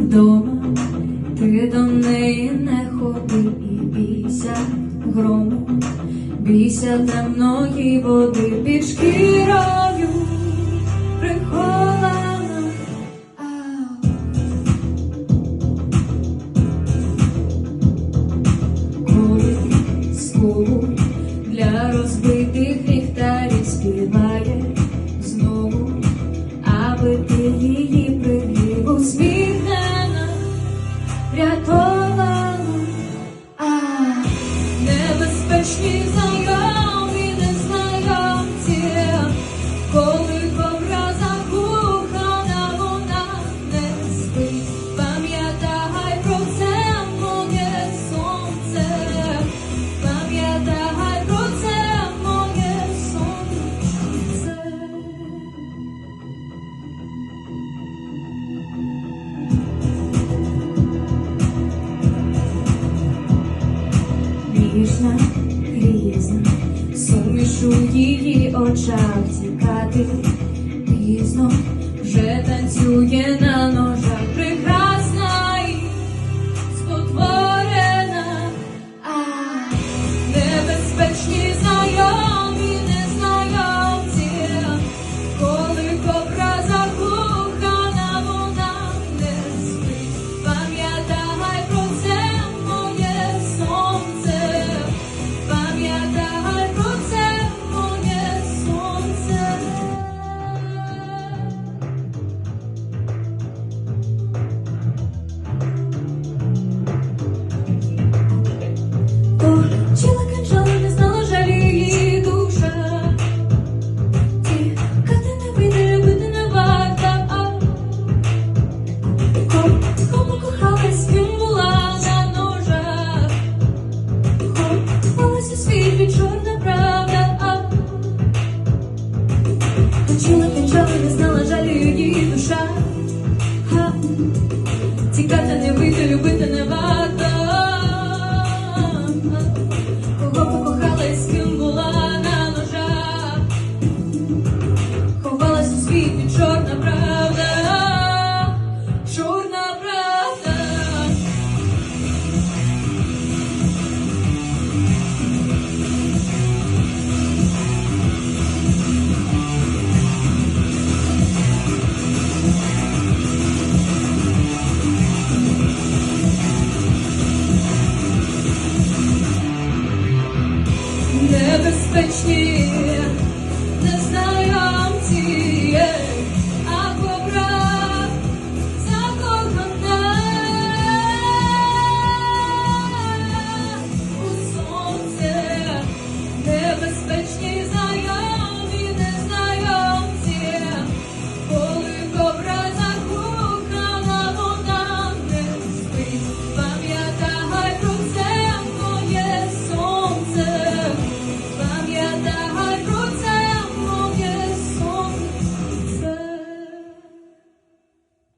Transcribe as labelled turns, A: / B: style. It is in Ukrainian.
A: Дома ти до неї не ходи і бійся грому, бійся темної води під шкірою. бачу в її очах тікати, пізно вже танцює на. Всігда не вийде любити. 去